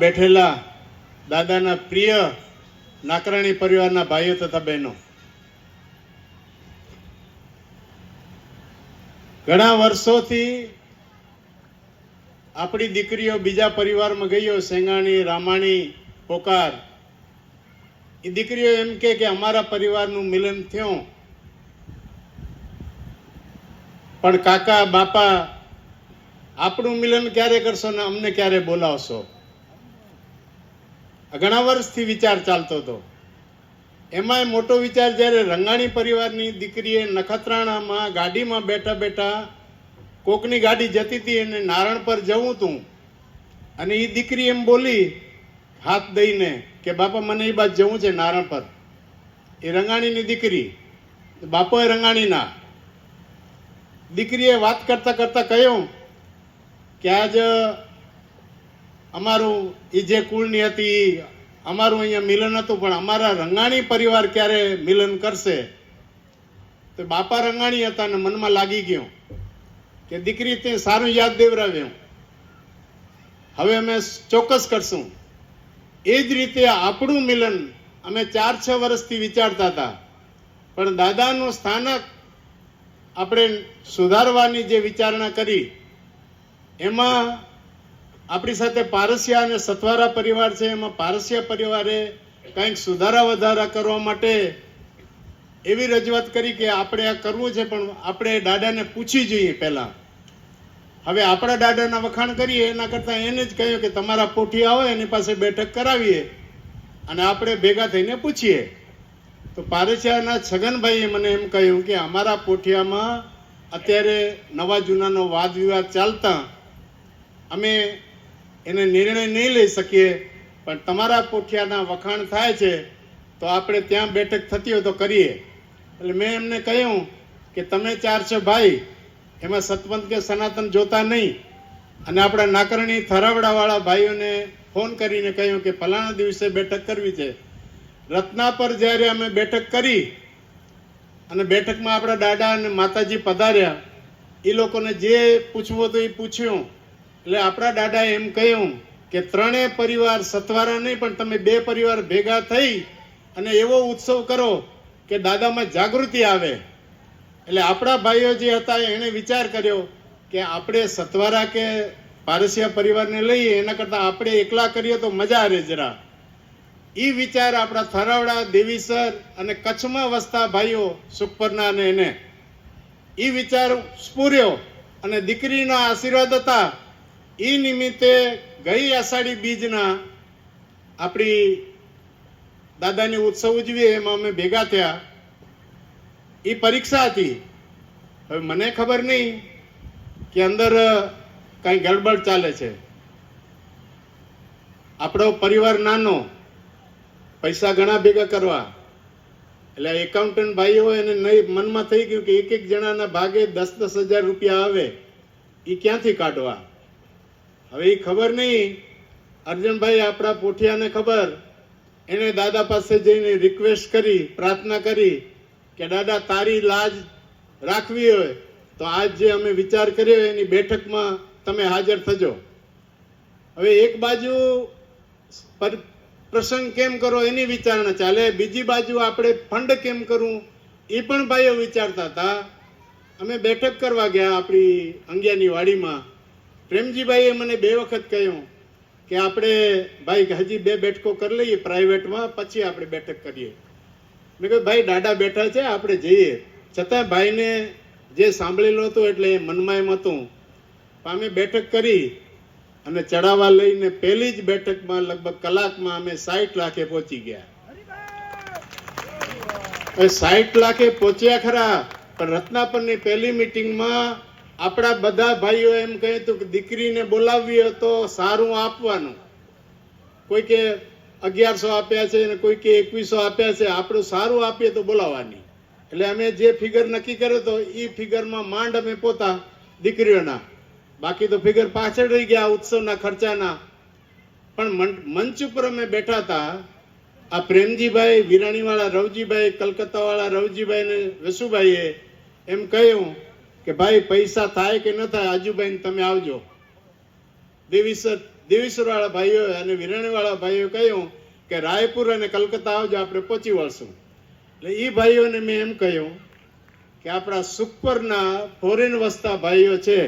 બેઠેલા દાદાના પ્રિય નાકરાણી પરિવારના ભાઈઓ તથા બહેનો. ઘણા વર્ષોથી આપણી દીકરીઓ બીજા પરિવારમાં ગઈઓ સેંગાણી, રામાણી, પોકાર. એ દીકરીઓ એમ કે કે અમારા પરિવારનું મિલન થયું. પણ કાકા, બાપા, આપણું મિલન ક્યારે કરશો ને અમને ક્યારે બોલાવશો? ઘણા વર્ષથી વિચાર ચાલતો હતો. એમાંય મોટો વિચાર જ્યારે રંગાણી પરિવારની દીકરીએ નખત્રાણામાં ગાડીમાં બેઠા બેઠા કોકની ગાડી જતી હતી અને નારણ પર જવું હતું અને એ દીકરી એમ બોલી હાથ દઈને કે, બાપા, મને એ બાજુ જવું છે નારણ પર. એ રંગાણીની દીકરી, બાપોએ રંગાણીના. દીકરીએ વાત કરતાં કરતાં કહ્યું કે, આજ અમારું એ જે કુળની હતી, અમારું અહીંયા મિલન હતું, પણ અમારા રંગાણી પરિવાર ક્યારે મિલન કરશે? તો બાપા રંગાણી હતા ને મનમાં લાગી ગયું કે દીકરી તે સારું યાદ દેવરાવ્યું. હવે અમે ચોક્કસ કરશું. એ જ રીતે આપણું મિલન અમે ચાર છ વર્ષથી વિચારતા હતા. પણ દાદાનું સ્થાનક આપણે સુધારવાની જે વિચારણા કરી, એમાં આપણી સાથે પારસિયા અને સથવારા પરિવાર છે. એમાં પારસિયા પરિવારે કંઈક સુધારા વધારા કરવા માટે એવી રજૂઆત કરી કે આપણે આ કરવું છે, પણ આપણે દાદાને પૂછી જોઈએ પહેલાં. હવે આપણા દાદાના વખાણ કરીએ, એના કરતાં એને જ કહ્યું કે તમારા પોઠિયા આવો, એની પાસે બેઠક કરાવીએ અને આપણે ભેગા થઈને પૂછીએ. તો પારસિયાના છગનભાઈએ મને એમ કહ્યું કે અમારા પોઠિયામાં અત્યારે નવા જૂનાનો વાદ વિવાદ ચાલતા અમે એને નિર્ણય નહીં લઈ શકીએ, પણ તમારા પોઠિયાના વખાણ થાય છે, તો આપણે ત્યાં બેઠક થતી હોય તો કરીએ. એટલે મેં એમને કહ્યું કે તમે ચાર છો ભાઈ, એમાં સતપંથ કે સનાતન જોતા નહીં. અને આપણા નાકરણી થરાવડાવાળા ભાઈઓને ફોન કરીને કહ્યું કે ફલાણા દિવસે બેઠક કરવી છે. રત્ના પર જ્યારે અમે બેઠક કરી, અને બેઠકમાં આપણા દાદા અને માતાજી પધાર્યા, એ લોકોને જે પૂછવું હતું એ પૂછ્યું. એટલે આપણા દાદાએ એમ કહ્યું કે ત્રણેય પરિવાર સતવારા નહીં, પણ તમે બે પરિવાર ભેગા થઈ અને એવો ઉત્સવ કરો કે દાદામાં જાગૃતિ આવે. એટલે આપણા ભાઈઓ જે હતા એણે વિચાર કર્યો કે આપણે સતવારા કે પારસિયા પરિવારને લઈએ, એના કરતાં આપણે એકલા કરીએ તો મજા આવે જરા. એ વિચાર આપણા થરાવડા દેવીસર અને કચ્છમાં વસતા ભાઈઓ સુખપરના અને એને. એ વિચાર સ્ફૂર્યો અને દીકરીના આશીર્વાદ હતા. એ નિમિત્તે ગઈ આષાઢી બીજના આપણી દાદાની ઉત્સવ ઉજવીએ એમાં અમે ભેગા થયા. એ પરીક્ષા હતી. હવે મને ખબર નહીં કે અંદર કાંઈ ગડબડ ચાલે છે. આપણો પરિવાર નાનો, પૈસા ઘણા ભેગા કરવા. એટલે એકાઉન્ટન્ટ ભાઈ હોય એને નહીં મનમાં થઈ ગયું કે એક એક જણાના ભાગે દસ દસ હજાર રૂપિયા આવે. એ ક્યાંથી કાઢવા? હવે એ ખબર નહીં. અર્જુનભાઈ આપણા પોઠિયાને ખબર. એને દાદા પાસે જઈને રિક્વેસ્ટ કરી, પ્રાર્થના કરી કે, દાદા, તારી લાજ રાખવી હોય તો આજ જે અમે વિચાર કર્યો એની બેઠકમાં તમે હાજર થજો. હવે એક બાજુ પર- પ્રસંગ કેમ કરો એની વિચારણા ચાલે. બીજી બાજુ આપણે ફંડ કેમ કરવું એ પણ ભાઈઓ વિચારતા હતા. અમે બેઠક કરવા ગયા આપણી અંગિયાની વાડીમાં. પ્રેમજીભાઈએ મને બે વખત કહ્યું કે આપણે ભાઈ હજી બે બેઠકો કરી લઈએ પ્રાઇવેટમાં, પછી આપણે બેઠક કરીએ. મેં કહ્યું, ભાઈ દાડા બેઠા છે, આપણે જઈએ. છતાં ભાઈને જે સાંભળેલું હતું એટલે એ મનમાં એમ હતું અમે બેઠક કરી અને ચડાવવા લઈને પહેલી જ બેઠકમાં લગભગ કલાકમાં અમે સાઠ લાખે પહોંચી ગયા. સાઠ લાખે પહોંચ્યા ખરા, પણ રત્નાપરની પહેલી મિટિંગમાં આપણા બધા ભાઈઓ એમ કહ્યું તો કે દીકરીને બોલાવવી તો સારું આપવાનું. કોઈ કે અગિયારસો આપ્યા છે અને કોઈ કે એકવીસો આપ્યા છે, આપણું સારું આપીએ તો બોલાવવાની. એટલે અમે જે ફિગર નક્કી કર્યો તો એ ફિગરમાં માંડ અમે પોતા દીકરીઓના. બાકી તો ફિગર પાછળ રહી ગયા ઉત્સવના ખર્ચાના. પણ મંચ ઉપર અમે બેઠા હતા. આ પ્રેમજીભાઈ, વિરાણીવાળા રવજીભાઈ, કલકત્તાવાળા રવજીભાઈ ને વસુભાઈએ એમ કહ્યું કે ભાઈ, પૈસા થાય કે ન થાય આજુભાઈ તમે આવજો. દેવીસર દેવીસરવાળા ભાઈઓ અને વિરણવાળા ભાઈઓ કહ્યું કે રાયપુર અને કલકત્તા આવજો, આપણે પહોંચી વળશું. એટલે એ ભાઈઓને મેં એમ કહ્યું કે આપણા સુપરના ફોરેન વસતા ભાઈઓ છે,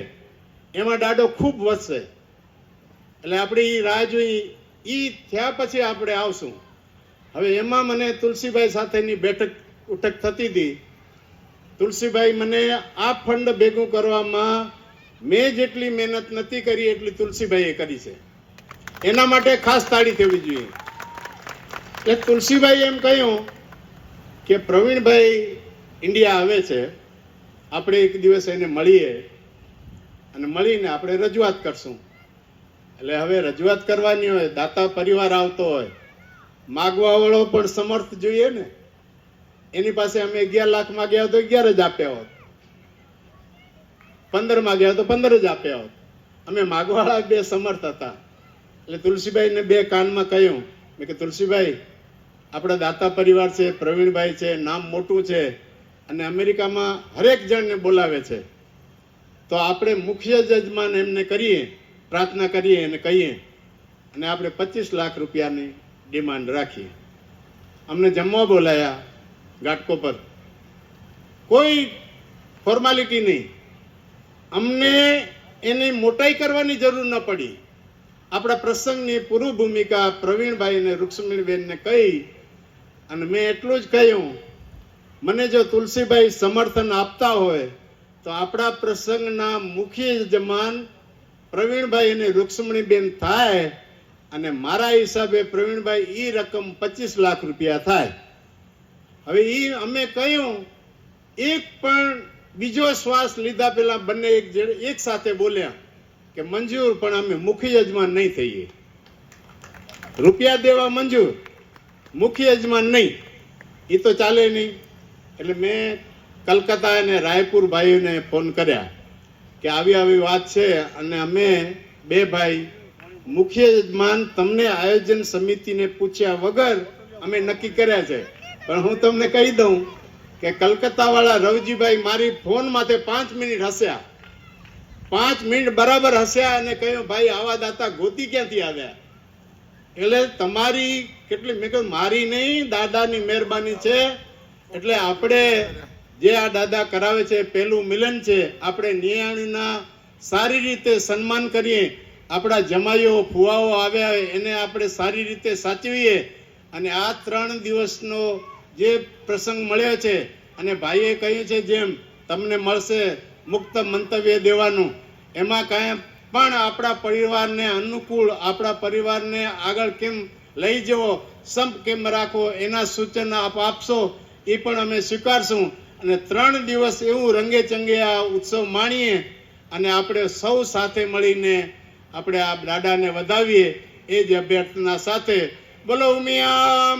એમાં દાડો ખૂબ વધશે. એટલે આપણે એ રાહ જોઈ એ થયા પછી આપણે આવશું. હવે એમાં મને તુલસીભાઈ સાથેની બેઠક ઉઠક થતી હતી. તુલસીભાઈ, મને આ ફંડ ભેગું કરવામાં મેં જેટલી મહેનત નથી કરી, એટલી તુલસીભાઈએ કરી છે. એના માટે ખાસ તાળી થવી જોઈએ. એટલે તુલસીભાઈ એમ કહ્યું કે પ્રવીણભાઈ ઇન્ડિયા આવે છે, આપણે એક દિવસ એને મળીએ અને મળીને આપણે રજૂઆત કરશું. એટલે હવે રજૂઆત કરવાની હોય, દાતા પરિવાર આવતો હોય, માગવા વાળો પણ સમર્થ જોઈએ ને. એની પાસે અમે અગિયાર લાખ માગ્યા તો અગિયાર જ આપ્યા હોત. પંદર હોત તો પંદર જ આપ્યા હોત. અમે માગવાળા બે સમર્થ હતા. એટલે તુલસીભાઈને બે કાનમાં કહ્યું, મેં કે તુલસીભાઈ આપણા દાતા પરિવાર છે, પ્રવીણભાઈ છે, નામ મોટું છે અને અમેરિકામાં હરેક જણને બોલાવે છે. તો આપણે મુખ્ય જજમાન એમને કરીએ, પ્રાર્થના કરીએ અને કહીએ અને આપણે પચીસ લાખ રૂપિયાની ડિમાન્ડ રાખીએ. અમને જમવા બોલાયા. ઘાટકો પર. કોઈ ફોર્માલિટી નહીં. અમને એની મોટાઈ કરવાની જરૂર ન પડી. આપણા પ્રસંગની પૂર્વ ભૂમિકા પ્રવીણભાઈ અને રૂક્ષ્મણીબેનને કહી અને મેં એટલું જ કહ્યું, મને જો તુલસીભાઈ સમર્થન આપતા હોય, તો આપણા પ્રસંગના મુખ્ય યજમાન પ્રવીણભાઈ અને રૂક્ષ્મણીબેન થાય અને મારા હિસાબે પ્રવીણભાઈ એ રકમ પચીસ લાખ રૂપિયા થાય. હવે એ અમે કહ્યું એક પણ બીજો શ્વાસ લીધા પહેલા બંને એક એક સાથે બોલ્યા કે, મંજૂર, પણ અમે મુખ્ય યજમાન નહીં થઈએ. રૂપિયા દેવા મંજૂર મુખ્ય યજમાન નહીં. એ તો ચાલે નહીં. એટલે મેં કલકત્તા અને રાયપુર ભાઈઓને ફોન કર્યા કે, આવી આવી વાત છે અને અમે બે ભાઈ મુખ્ય યજમાન તમને આયોજન સમિતિને પૂછ્યા વગર અમે નક્કી કર્યા છે. પણ હું તમને કહી દઉં કે કલકત્તા વાળા રવજીભાઈ મારી ફોન માથે પાંચ મિનિટ હસ્યા. પાંચ મિનિટ બરાબર હસ્યા અને કહ્યું, ભાઈ, આવા દાતા ગોતી ક્યાંથી આવ્યા? એટલે તમારી કેટલી, મેં કહ્યું, મારી નહીં, દાદાની મહેરબાની છે. એટલે આપણે જે આ દાદા કરાવે છે પહેલું મિલન છે. આપણે નિયાણીના સારી રીતે સન્માન કરીએ. આપણા જમાઈઓ, ફુવાઓ આવ્યા એને આપણે સારી રીતે સાચવીએ. અને આ ત્રણ દિવસનો જે પ્રસંગ મળ્યો છે અને ભાઈએ કહ્યું છે જેમ તમને મળશે મુક્ત મંતવ્ય દેવાનું, એમાં કાંઈ પણ આપણા પરિવારને અનુકૂળ, આપણા પરિવારને આગળ કેમ લઈ જવો, સંપ કેમ રાખવો, એના સૂચન આપ આપશો, એ પણ અમે સ્વીકારશું. અને ત્રણ દિવસ એવું રંગે ચંગે આ ઉત્સવ માણીએ અને આપણે સૌ સાથે મળીને આપણે આ દાદાને વધાવીએ એ જ અભ્યર્થના સાથે, બોલો ઉમિયા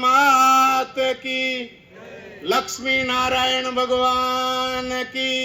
માત કી લક્ષ્મી નારાયણ ભગવાન કી